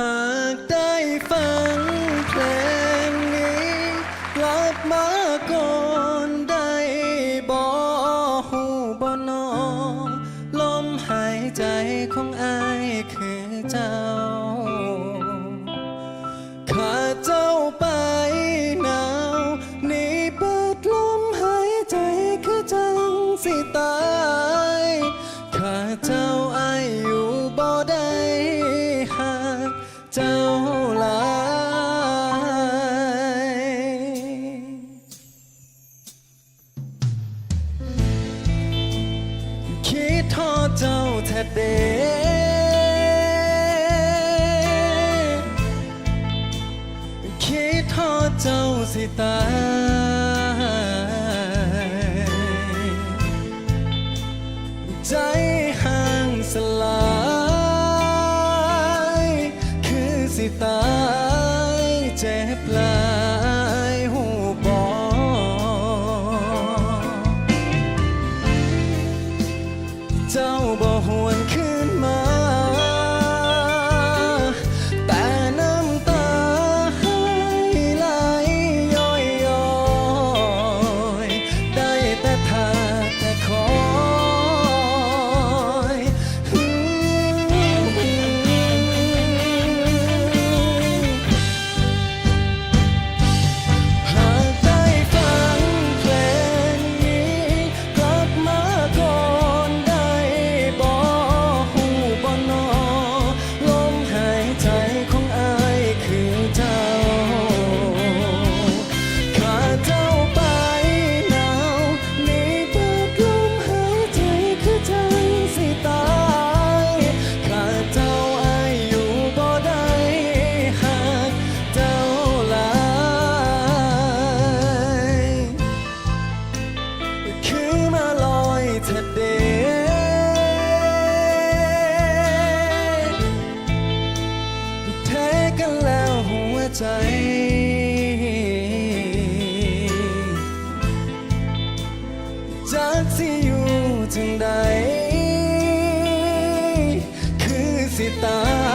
หากได้ฟังเพลงนี้กลับมาก่อนได้บ่หูบ่นอลมหายใจของอายคือเจ้า คิดทอเจ้าแท้เดคิดทอเจ้าสิตายใจห่างสลายคือสิตายเจ็บลา التوبة هو الكلام visitar.